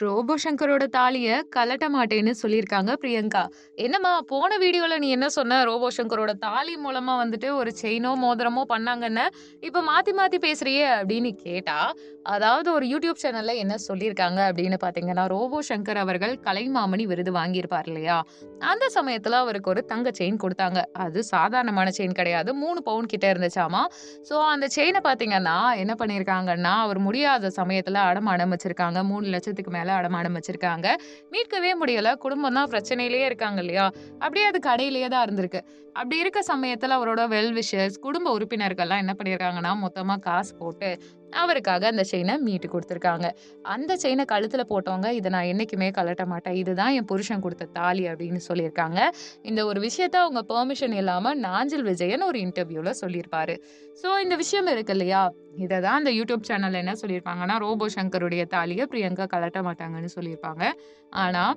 Robot சங்கரோட தாலிய கழட்ட மாட்டேன்னு சொல்லியிருக்காங்க பிரியங்கா. என்னம்மா போன வீடியோல நீ என்ன சொன்ன? ரோபோ சங்கரோட தாலி மூலமா வந்துட்டு ஒரு செயினோ, மோதிரமோ பண்ணாங்கன்னு, இப்ப மாத்தி மாத்தி பேசுறியே அப்படின்னு கேட்டா, அதாவது ஒரு யூடியூப் சேனல்ல என்ன சொல்லியிருக்காங்க அப்படின்னு பார்த்தீங்கன்னா, ரோபோ சங்கர் அவர்கள் கலைமாமணி விருது வாங்கியிருப்பார் இல்லையா? அந்த சமயத்துல அவருக்கு ஒரு தங்க செயின் கொடுத்தாங்க அது சாதாரணமான செயின் கிடையாது. மூணு பவுன் கிட்ட இருந்துச்சாமா. ஸோ அந்த செயினை பார்த்தீங்கன்னா, என்ன பண்ணியிருக்காங்கன்னா, அவர் முடியாத சமயத்துல அடமானம் வச்சிருக்காங்க. 3,00,000க்கு மேல அடமானம் வச்சிருக்காங்க. மீட்கவே முடியல. குடும்பம் தான் பிரச்சனையிலேயே இருக்காங்க இல்லையா? அப்படியே அது கடையிலேயே தான் இருந்திருக்கு. அப்படி இருக்க சமயத்துல அவரோட வெல் விஷஸ் குடும்ப உறுப்பினர்கள்லாம் என்ன பண்ணியிருக்காங்கன்னா, மொத்தமா காசு போட்டு அவருக்காக அந்த செயினை மீட்டு கொடுத்துருக்காங்க அந்த செயினை கழுத்தில் போட்டவங்க, இதை நான் என்றைக்குமே கழட்ட மாட்டேன். இதுதான் என் புருஷன் கொடுத்த தாலி" அப்படின்னு சொல்லியிருக்காங்க. இந்த ஒரு விஷயத்த அவங்க பெர்மிஷன் இல்லாமல் நாஞ்சில் விஜயன் ஒரு இன்டர்வியூவில் சொல்லியிருப்பாரு. ஸோ இந்த விஷயம் இருக்கு இல்லையா? இதை தான் அந்த யூடியூப் சேனலில் என்ன சொல்லியிருப்பாங்கன்னா, ரோபோ சங்கருடைய தாலியை பிரியங்கா கழட்ட மாட்டாங்கன்னு சொல்லியிருப்பாங்க. ஆனால்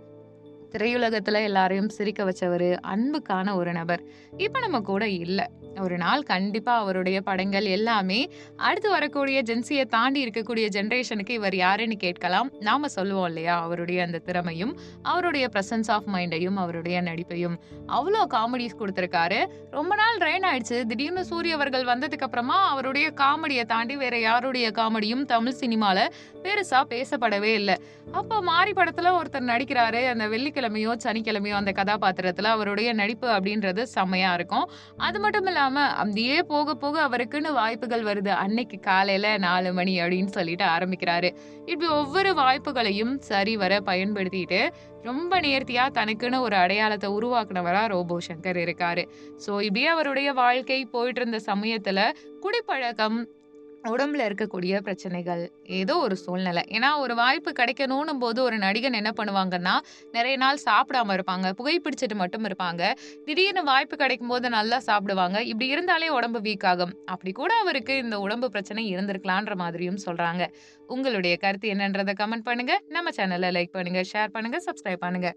திரையுலகத்தில் எல்லாரையும் சிரிக்க வச்சவர் அன்புக்கான ஒரு நபர். இப்போ நம்ம கூட இல்லை ஒரு நாள் கண்டிப்பாக அவருடைய படங்கள் எல்லாமே அடுத்து வரக்கூடிய ஜென்சியை தாண்டி இருக்கக்கூடிய ஜென்ரேஷனுக்கு இவர் யாருன்னு கேட்கலாம். நாம சொல்லுவோம் இல்லையா? அவருடைய அந்த திறமையும், அவருடைய ப்ரசன்ஸ் ஆஃப் மைண்டையும், அவருடைய நடிப்பையும். அவ்வளோ காமெடிஸ் கொடுத்துருக்காரு ரொம்ப நாள் ரெயின் ஆயிடுச்சு. திடீர்னு சூரியவர்கள் வந்ததுக்கு அப்புறமா அவருடைய காமெடியை தாண்டி வேற யாருடைய காமெடியும் தமிழ் சினிமாவில் பெருசாக பேசப்படவே இல்லை அப்போ மாரி படத்தில் ஒருத்தர் நடிக்கிறாரு. அந்த வெள்ளிக்கிழமையோ, சனிக்கிழமையோ அந்த கதாபாத்திரத்தில் அவருடைய நடிப்பு அப்படின்றது செம்மையாக இருக்கும். அது மட்டும் இல்லாம அப்படியே போக போக அவருக்குன்னு வாய்ப்புகள் வருது. அன்னைக்கு காலையில நாலு மணி அப்படின்னு சொல்லிட்டு ஆரம்பிக்கிறாரு. இப்படி ஒவ்வொரு வாய்ப்புகளையும் சரிவர பயன்படுத்திட்டு, ரொம்ப நேர்த்தியா தனக்குன்னு ஒரு அடையாளத்தை உருவாக்குனவரா ரோபோ சங்கர் இருக்காரு. ஸோ இப்படியே அவருடைய வாழ்க்கை போயிட்டு இருந்த சமயத்துல குடிப்பழக்கம், உடம்புல இருக்கக்கூடிய பிரச்சனைகள், ஏதோ ஒரு சூழ்நிலை. ஏன்னா ஒரு வாய்ப்பு கிடைக்கணும் போது ஒரு நடிகன் என்ன பண்ணுவாங்கன்னா, நிறைய நாள் சாப்பிடாம இருப்பாங்க. புகைப்பிடிச்சிட்டு மட்டும் இருப்பாங்க. திடீர்னு வாய்ப்பு கிடைக்கும் போது நல்லா சாப்பிடுவாங்க. இப்படி இருந்தாலே உடம்பு வீக் ஆகும். அப்படி கூட அவருக்கு இந்த உடம்பு பிரச்சனை இருந்திருக்கலான்ற மாதிரியும் சொல்றாங்க. உங்களுடைய கருத்து என்னன்றதை கமெண்ட் பண்ணுங்க. நம்ம சேனலை லைக் பண்ணுங்க, ஷேர் பண்ணுங்க, சப்ஸ்கிரைப் பண்ணுங்க.